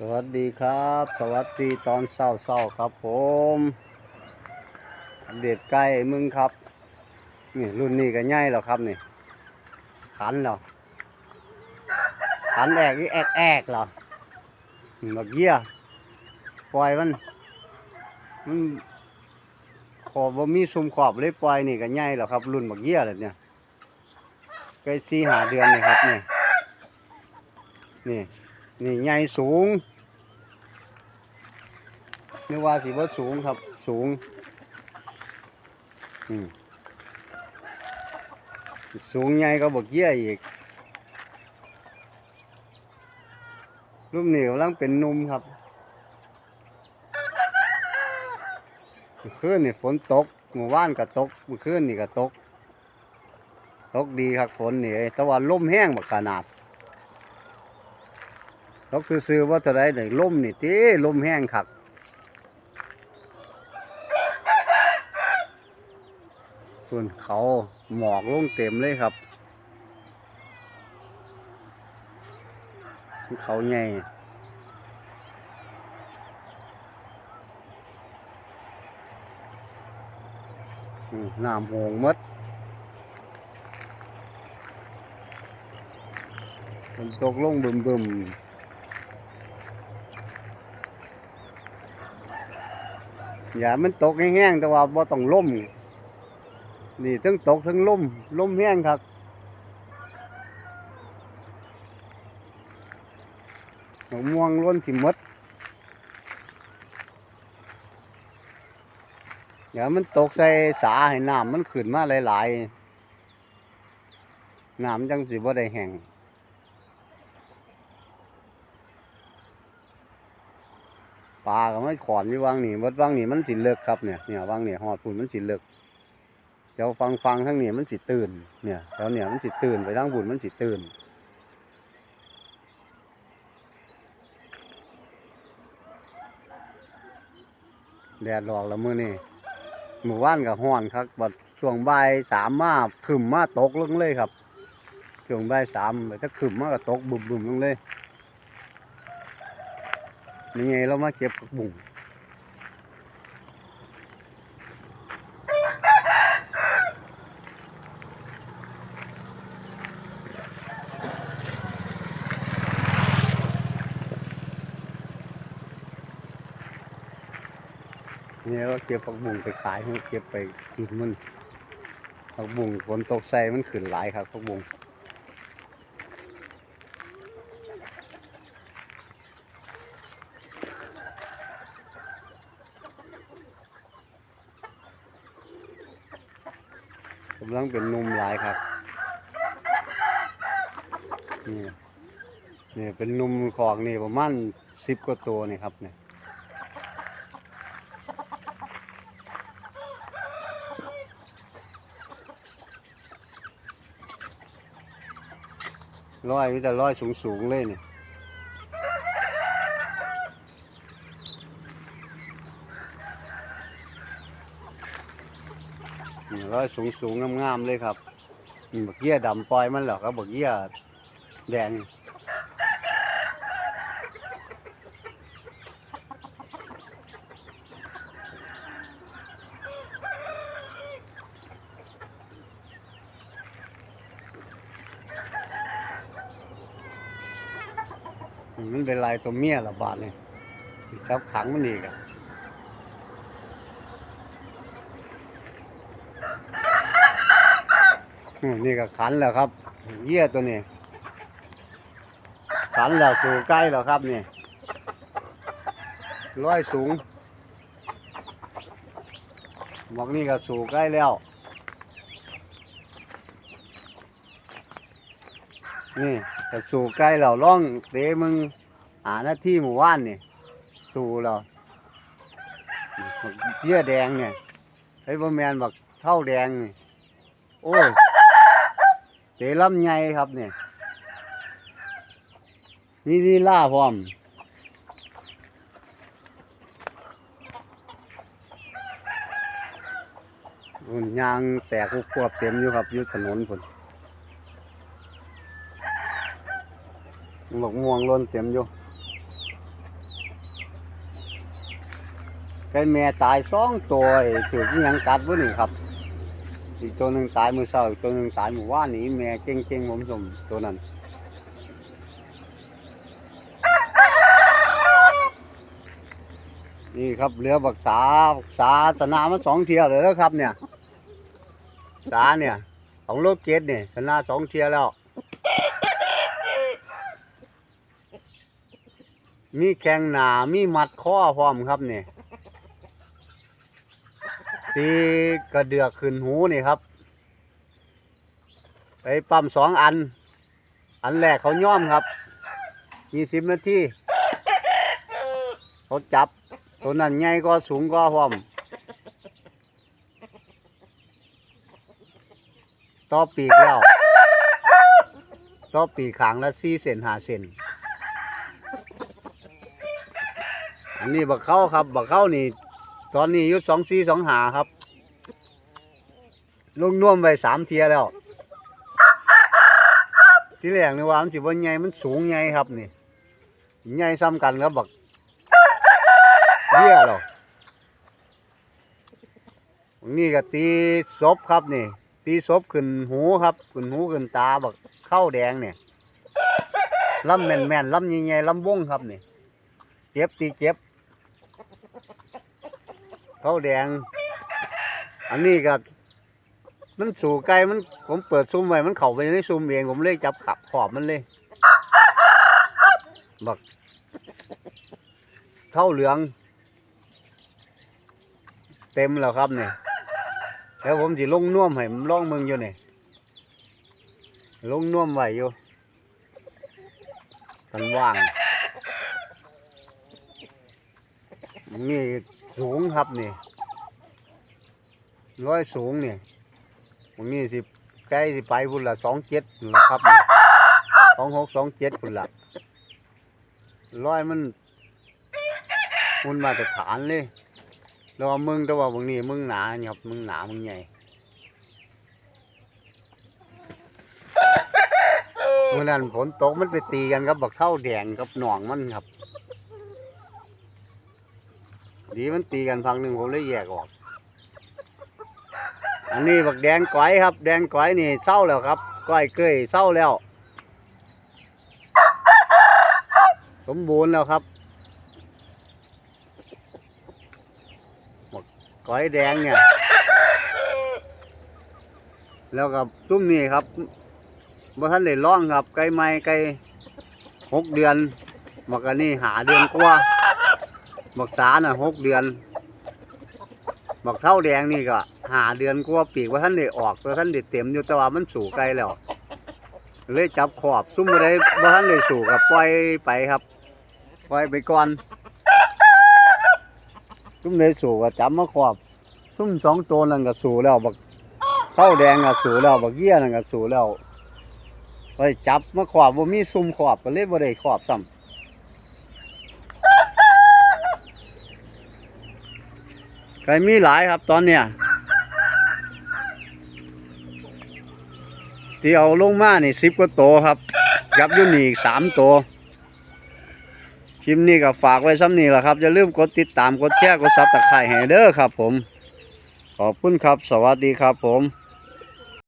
สวัสดีครับ สวัสดีตอนเศร้าๆครับผมอัปเดใกล้มึงครับ นี่รุ่นนี้ก็ใหญ่แล้วครับนี่ขันแล้วขันแอกนี่แอกแอกแล้วนี่บักเยี่ยปล่อยมัน มันขอบบ่มีซุมขอบเลยปล่อยนี่ก็ใหญ่แล้วครับ รุ่นบักเยี่ยเลยเนี่ยใกล้สี่หาเดือนนี่ครับนี่นี่ นี่ใหญ่สูงนึกว่าสิว่าสูงครับ สูงสูงใหญ่ก็บกเยี่ยอีก รูปเหนี้กำลังเป็นนุ่มครับเมื่อคืนนี่ฝนตกเมื่อวานก็ตกเมื่อคืนนี่ก็ตก ตกดีครับฝนนี่แต่ว่าลมแห้งบักขนาด ตกซื่อๆว่าเท่าไรหนึ่งลมนี่ตีลมแห้งคักส่วนเขาหมอกลงเต็มเลยครับ เขาใหญ่น้ำโหงมดฝนตกลงบึมๆ อย่ามันตกแห้งๆแต่ว่าบ่ต้องล่มนี่ทั้งตกทั้งล่มล่มแห้งครับมะม่วงล้นที่มดอย่ามันตกใส่สาให้น้ำมันขึ้นมาหลายๆน้ำจังสิบ่ได้แห้ง ปลาก็ไม่ขอนอยู่วังนี่วัดวังนี่มันสิเลิกครับเนี่ยเนี่ยวังเนี่ยหอดปุ่นมันสิเลิกเดี๋ยวฟังฟังทั้งนี้มันสิตื่นเนี่ยแถวเนี่ยมันสิตื่นไปทั้งบุญมันสิตื่นแดดหลอกแล้วมือนี้หมู่บ้านกับห้อนครับบัดช่วงบ่ายสามมาขึ้นมาตกลงเลยครับช่วงบ่ายสามไปถ้าขึ้นมาก็ตกบุบๆลงเลย นี่ไงเรามาเก็บผักบุ้งนี่ยเราเก็บผักบุ้งไปขายเราเก็บไปกินมันผักบุ้งฝนตกใส่มันขึ้นหลายครับผักบุ้ง กำลังเป็นนุ่มหลายครับนี่นี่เป็นนุ่มของนี่ประมาณสิบกว่าตัวนี่ครับเนี่ยร้อยมีแต่ร้อยสูงสูงๆเลยนี่นี่ ร้อยสูงสูงๆงามๆเลยครับบักเยี่ยดำปล่อยมันหรอกครับบักเยี่ยแดงมันเป็นลายตัวเมียละบาทนี่จับขังมันอีกอะอืม นี่ก็ขันแล้วครับเยี่ยตัวนี้ขันแล้วสู่ใกล้แล้วครับนี่ร้อยสูงบอกนี่ก็สู่ใกล้แล้ว นี่แต่สู่ใกล้เราล่องเตะมึงหาหน้าที่หมู่บ้านนี่สู่เราเยื่อแดงเนี่ยไอ้บะแมนบอกเท่าแดงนี่ โอ้ย เตะลำไงครับเนี่ยนี่นี่ล่าพร้อมยางแตกกวบเต็มอยู่ครับยุดถนนผลหลกม่วงล้นเต็มอยู่ไก่แม่ตายสองตัวถือยังกัดวะนี่ครับ อีกตัวหนึ่งตายมือเช้าอีกตัวหนึ่งตายมือว่านนี่แม่เก่งๆผมชมตัวนั้นนี่ครับเรือบักษาบักษาตนามาสองเทียเลยแล้วครับ เนี่ยสาเนี่ยของโลกเกตเนี่ยตนาสองเทียแล้วมีแข้งหนามีมัดข้อพร้อมครับเนี่ย ตีกระเดือกขึ้นหูนี่ครับ ไปปั๊มสองอัน อันแรกเขาย่อมครับยี่สิบนาทีเขาจับ ตัวนั้นใหญ่ก็สูงก็พร้อม ต่อปีกแล้วต่อปีกขางละสี่เซนหาเซนอันนี้บักเข้าครับ บักเข้านี่ ตอนนี้ยุสองสีสองหาครับ ลงน่วมไปสามเทียแล้ว ที่แรกนี่ว่ามันสิว่าใหญ่มันสูงใหญ่ครับนี่ใหญ่ซ้ำกันครับบักเยี่ยหรอกนี่ก็ตีศพครับนี่ตีศพขึ้นหูครับขึ้นหูขึ้นตาบักเข้าแดงเนี่ยลำแม่นแม่นลำใหญ่ๆลำวงครับนี่เจ็บตีเจ็บ เขาแดง อันนี้ก็มันสู่ไกลมันผมเปิดซุ้มไว้มันเข้าไปในซุ้มเองผมเลยจับขับขอบมันเลยบักเท่าเหลือง เต็มแล้วครับเนี่ยแล้วผมสิลงน่วมให้มันล่องมึงอยู่เนี่ยลงน่วมไว้อยู่กันว่างนี่ สูงครับนี่ร้อยสูงนี่ตรงนี้สิใกล้สิไปพุ่นละสองเจ็ดละครับนี่สองหกสองเจ็ดพุ่นละร้อยมันมันมาตรฐานเลยแล้วว่ามึงแต่ว่าบางนี้มึงหนาเนี่ยครับมึงหนามึงใหญ่เมื่อนั้นฝนตกมันไปตีกันกับบักเท่าแดงกับหนองมันครับ ดีมันตีกันพังหนึ่งผมเลยแยกออก อันนี้บักแดงก้อยครับ แดงก้อยนี่เศร้าแล้วครับก้อยเกยเศร้าแล้ว สมบูรณ์แล้วครับบักก้อยแดงเนี่ย แล้วกับซุ้มนี่ครับบ่ท่านได้ร้องครับไก่ไม้ไก่หกเดือนบักอันนี้หาเดือนกว่า บักสาน่ะหกเดือนบักเท่าแดงนี่ก็หาเดือนกว่าปีกว่าท่านได้ออกว่าท่านได้เต็มอยู่แต่ว่ามันสู่ไกลแล้ว เลยจับขอบซุ่มบ่ได้ว่าท่านได้สู่กับปล่อยไปครับปล่อยไปก่อนซุ่มได้สู่ก็จับมาขอบซุ่มสองตัวนั่นก็สู่แล้วบักเท่าแดงก็สู่แล้วบักเยี่ยนั่นก็สู่แล้วไปจับมาขอบบ่มีซุ่มขอบก็เลยบ่ได้ขอบซ้ำ ไก่มีหลายครับตอนเนี้ยที่เอาลงมานี่สิบกว่าโตวครับยับยุ่นี่อีกสามโตวคลิปนี้ก็ฝากไว้ซ้ำนี่แหละครับอย่าลืมกดติดตามกดแชร์กดซับตะไคร้ให้เด้อครับผม ขอบคุณครับ สวัสดีครับผม